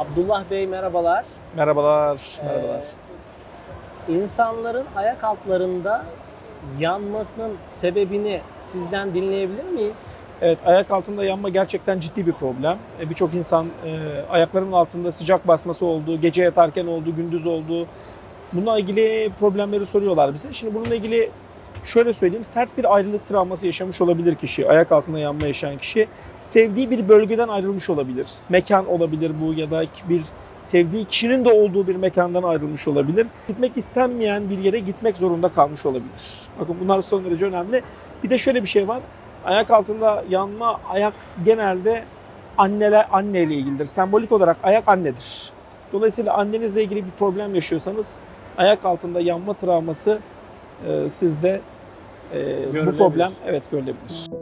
Abdullah Bey merhabalar. Merhabalar, merhabalar. Ee, insanların ayak altlarında yanmasının sebebini sizden dinleyebilir miyiz? Evet, ayak altında yanma gerçekten ciddi bir problem. E, Birçok insan e, ayaklarının altında sıcak basması olduğu, gece yatarken olduğu, gündüz olduğu bununla ilgili problemleri soruyorlar bize. Şimdi bununla ilgili şöyle söyleyeyim, sert bir ayrılık travması yaşamış olabilir kişi, ayak altında yanma yaşayan kişi. Sevdiği bir bölgeden ayrılmış olabilir. Mekan olabilir bu ya da bir sevdiği kişinin de olduğu bir mekandan ayrılmış olabilir. Gitmek istenmeyen bir yere gitmek zorunda kalmış olabilir. Bakın bunlar son derece önemli. Bir de şöyle bir şey var. Ayak altında yanma, ayak genelde anneler anneyle ilgilidir. Sembolik olarak ayak annedir. Dolayısıyla annenizle ilgili bir problem yaşıyorsanız ayak altında yanma travması sizde e, bu problem evet görülebilir.